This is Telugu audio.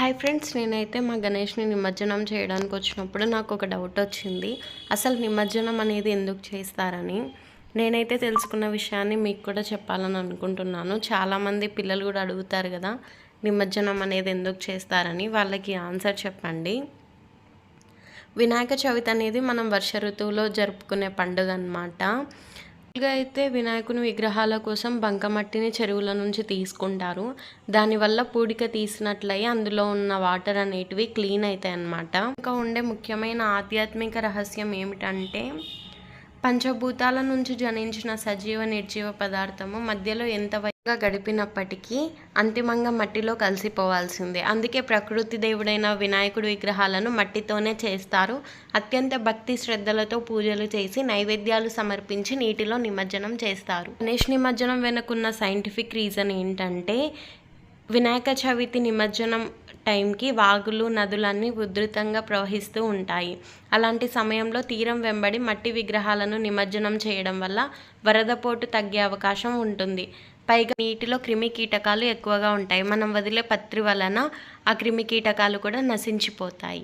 హాయ్ ఫ్రెండ్స్ నేనైతే మా గణేష్ని నిమజ్జనం చేయడానికి వచ్చినప్పుడు నాకు ఒక డౌట్ వచ్చింది. అసలు నిమజ్జనం అనేది ఎందుకు చేస్తారని? నేనైతే తెలుసుకున్న విషయాన్ని మీకు కూడా చెప్పాలని అనుకుంటున్నాను. చాలామంది పిల్లలు కూడా అడుగుతారు కదా నిమజ్జనం అనేది ఎందుకు చేస్తారని? వాళ్ళకి ఆన్సర్ చెప్పండి. వినాయక చవితి అనేది మనం వర్ష ఋతువులో జరుపుకునే పండుగ అన్నమాట. మామూలుగా అయితే వినాయకుని విగ్రహాల కోసం బంకమట్టిని చెరువుల నుంచి తీసుకుంటారు. దానివల్ల పూడిక తీసినట్లయి అందులో ఉన్న వాటర్ అనేటివి క్లీన్ అవుతాయి అన్నమాట. ఇంకా ఉండే ముఖ్యమైన ఆధ్యాత్మిక రహస్యం ఏమిటంటే పంచభూతాల నుంచి జనించిన సజీవ నిర్జీవ పదార్థము మధ్యలో ఎంత గడిపినప్పటికీ అంతిమంగా మట్టిలో కలిసిపోవాల్సిందే. అందుకే ప్రకృతి దేవుడైన వినాయకుడి విగ్రహాలను మట్టితోనే చేస్తారు. అత్యంత భక్తి శ్రద్ధలతో పూజలు చేసి నైవేద్యాలు సమర్పించి నీటిలో నిమజ్జనం చేస్తారు. గణేష్ నిమజ్జనం వెనుకున్న సైంటిఫిక్ రీజన్ ఏంటంటే వినాయక చవితి నిమజ్జనం టైంకి వాగులు నదులన్నీ ఉధృతంగా ప్రవహిస్తూ ఉంటాయి. అలాంటి సమయంలో తీరం వెంబడి మట్టి విగ్రహాలను నిమజ్జనం చేయడం వల్ల వరదపోటు తగ్గే అవకాశం ఉంటుంది. పైగా నీటిలో క్రిమి కీటకాలు ఎక్కువగా ఉంటాయి. మనం వదిలే పత్రి వలన ఆ క్రిమి కీటకాలు కూడా నశించిపోతాయి.